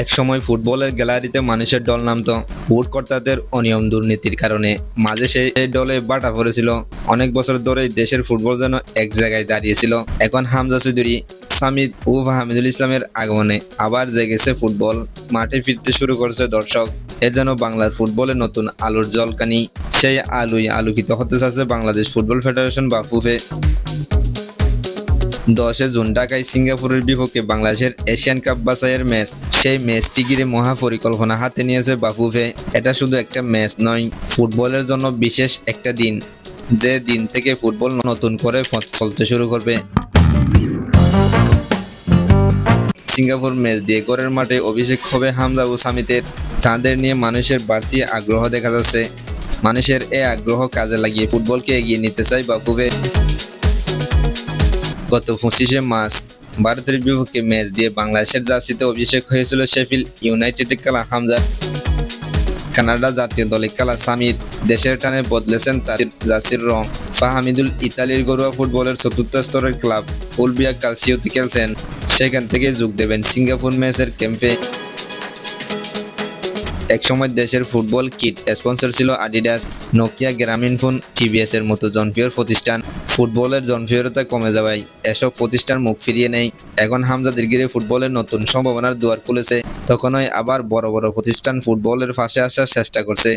এক সময় ফুটবলের গ্যালারিতে মানুষের দল নামতো ভোট কর্তাদের অনিয়ম দুর্নীতির কারণে। মাঝে সেই দলে বাটা পড়েছিল। অনেক বছর ধরেই দেশের ফুটবল যেন এক জায়গায় দাঁড়িয়েছিল। এখন হামজা চৌধুরী, সামিদ ও হামিদুল ইসলামের আগমনে আবার জেগেছে ফুটবল। মাঠে ফিরতে শুরু করেছে দর্শক। এ যেন বাংলার ফুটবলে নতুন আলোর জলকানি। সেই আলোই আলোকিত হতে চাচ্ছে বাংলাদেশ ফুটবল ফেডারেশন বা ফুফে। দশে জুন ঢাকায় সিঙ্গাপুরের বিপক্ষে বাংলাদেশের এশিয়ান কাপ বাছাইয়ের ম্যাচ। সেই ম্যাচটি ঘিরে মহা পরিকল্পনা হাতে নিয়েছে বাফুফে। এটা শুধু একটা ম্যাচ নয়, ফুটবলের জন্য বিশেষ একটা দিন। যে দিন থেকে ফুটবল নতুন করে চলতে শুরু করবে। সিঙ্গাপুর ম্যাচ দিয়ে করের মাঠে অভিষেক হবে হামজা ও সামিতের। তাদের নিয়ে মানুষের বাড়তি আগ্রহ দেখা যাচ্ছে। মানুষের এই আগ্রহ কাজে লাগিয়ে ফুটবলকে এগিয়ে নিতে চাই বাফুফে। গত পঁচিশে মার্চ ভারতের বিপক্ষে ম্যাচ দিয়ে বাংলাদেশের জার্সিতে অভিষেক হয়েছিল শেফিল ইউনাইটেড খেলা হামজা। কানাডা জাতীয় দলে খেলা সামিদ দেশের টানে বদলেছেন তার জার্সির রং। ফাহামিদুল ইতালির ঘরোয়া ফুটবলের চতুর্থ স্তরের ক্লাব উলবিয়া কালসিওতে খেলছেন। সেখান থেকে যোগ দেবেন সিঙ্গাপুর ম্যাচের ক্যাম্পে। একসময় দেশের ফুটবল কিট স্পন্সর ছিল Adidas, Nokia Grameen phone, TVS এর মতো জনপ্রিয় প্রতিষ্ঠান। ফুটবলের জনপ্রিয়তা কমে যাওয়ায় এসব প্রতিষ্ঠান মুখ ফিরিয়ে নেই এখন হামজা ঘিরে ফুটবলের নতুন সম্ভাবনার দুয়ার খুলেছে। তখনই আবার বড় বড় প্রতিষ্ঠান ফুটবলের ফাঁসে আসার চেষ্টা করছে।